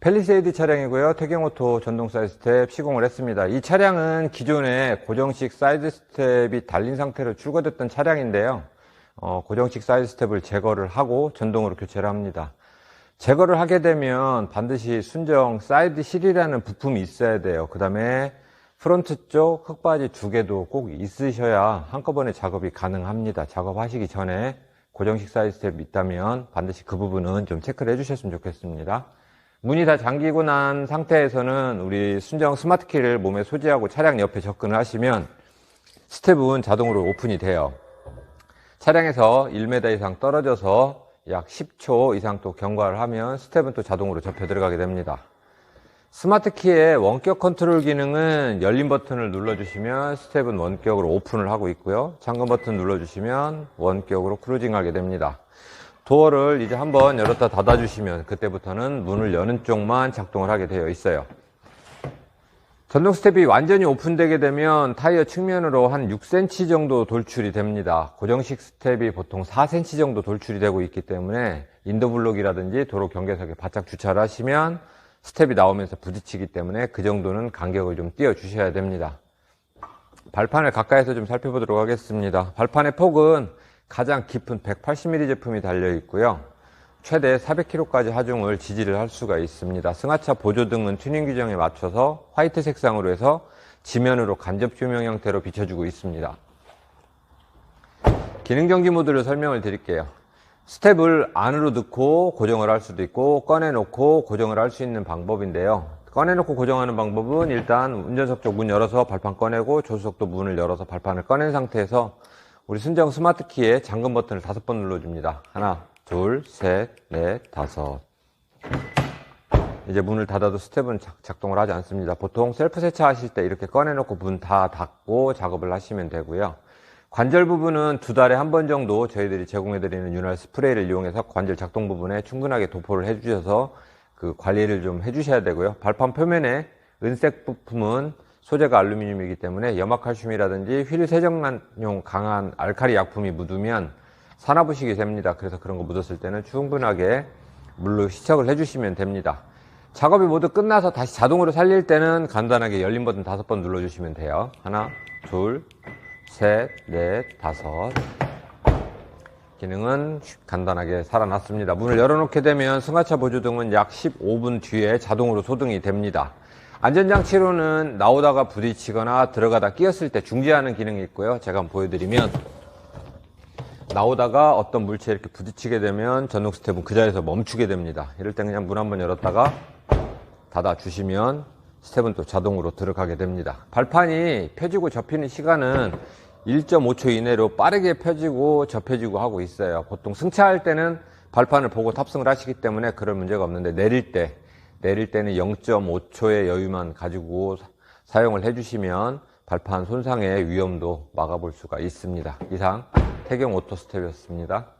펠리세이드 차량이고요. 태경오토 전동 사이드 스텝 시공을 했습니다. 이 차량은 기존에 고정식 사이드 스텝이 달린 상태로 출고됐던 차량인데요. 어, 고정식 사이드 스텝을 제거를 하고 전동으로 교체를 합니다. 제거를 하게 되면 반드시 순정 사이드 실이라는 부품이 있어야 돼요. 그 다음에 프론트 쪽 흙바지 두 개도 꼭 있으셔야 한꺼번에 작업이 가능합니다. 작업하시기 전에 고정식 사이드 스텝이 있다면 반드시 그 부분은 좀 체크를 해주셨으면 좋겠습니다. 문이 다 잠기고 난 상태에서는 우리 순정 스마트 키를 몸에 소지하고 차량 옆에 접근을 하시면 스텝은 자동으로 오픈이 돼요. 차량에서 1m 이상 떨어져서 약 10초 이상 또 경과를 하면 스텝은 또 자동으로 접혀 들어가게 됩니다. 스마트 키의 원격 컨트롤 기능은 열린 버튼을 눌러주시면 스텝은 원격으로 오픈을 하고 있고요. 잠금 버튼 눌러주시면 원격으로 크루징 하게 됩니다. 도어를 이제 한번 열었다 닫아주시면 그때부터는 문을 여는 쪽만 작동을 하게 되어 있어요. 전동 스텝이 완전히 오픈되게 되면 타이어 측면으로 한 6cm 정도 돌출이 됩니다. 고정식 스텝이 보통 4cm 정도 돌출이 되고 있기 때문에 인도블록이라든지 도로 경계석에 바짝 주차를 하시면 스텝이 나오면서 부딪히기 때문에 그 정도는 간격을 좀 띄워 주셔야 됩니다. 발판을 가까이서 좀 살펴보도록 하겠습니다. 발판의 폭은 가장 깊은 180mm 제품이 달려 있고요. 최대 400km까지 하중을 지지를 할 수가 있습니다. 승하차 보조등은 튜닝 규정에 맞춰서 화이트 색상으로 해서 지면으로 간접 조명 형태로 비춰주고 있습니다. 기능 정지 모드를 설명을 드릴게요. 스텝을 안으로 넣고 고정을 할 수도 있고 꺼내놓고 고정을 할 수 있는 방법인데요. 꺼내놓고 고정하는 방법은 일단 운전석 쪽 문 열어서 발판 꺼내고 조수석도 문을 열어서 발판을 꺼낸 상태에서 우리 순정 스마트 키에 잠금 버튼을 다섯 번 눌러줍니다. 하나, 둘, 셋, 넷, 다섯. 이제 문을 닫아도 스텝은 작, 동을 하지 않습니다. 보통 셀프 세차하실 때 이렇게 꺼내놓고 문 다 닫고 작업을 하시면 되고요. 관절 부분은 두 달에 한 번 정도 저희들이 제공해드리는 윤활 스프레이를 이용해서 관절 작동 부분에 충분하게 도포를 해주셔서 그 관리를 좀 해주셔야 되고요. 발판 표면에 은색 부품은 소재가 알루미늄이기 때문에 염화칼슘이라든지 휠 세정용 강한 알칼리 약품이 묻으면 산화부식이 됩니다. 그래서 그런 거 묻었을 때는 충분하게 물로 시척을 해주시면 됩니다. 작업이 모두 끝나서 다시 자동으로 살릴 때는 간단하게 열린 버튼 다섯 번 눌러주시면 돼요. 하나, 둘, 셋, 넷, 다섯. 기능은 간단하게 살아났습니다. 문을 열어놓게 되면 승하차 보조 등은 약 15분 뒤에 자동으로 소등이 됩니다. 안전장치로는 나오다가 부딪히거나 들어가다 끼었을 때 중지하는 기능이 있고요. 제가 한번 보여드리면 나오다가 어떤 물체에 이렇게 부딪히게 되면 전동 스텝은 그 자리에서 멈추게 됩니다. 이럴 때 그냥 문 한번 열었다가 닫아 주시면 스텝은 또 자동으로 들어가게 됩니다. 발판이 펴지고 접히는 시간은 1.5초 이내로 빠르게 펴지고 접혀지고 하고 있어요. 보통 승차할 때는 발판을 보고 탑승을 하시기 때문에 그런 문제가 없는데 내릴 때 내릴 때는 0.5초의 여유만 가지고 사용을 해주시면 발판 손상의 위험도 막아볼 수가 있습니다. 이상 태경 오토스텝이었습니다.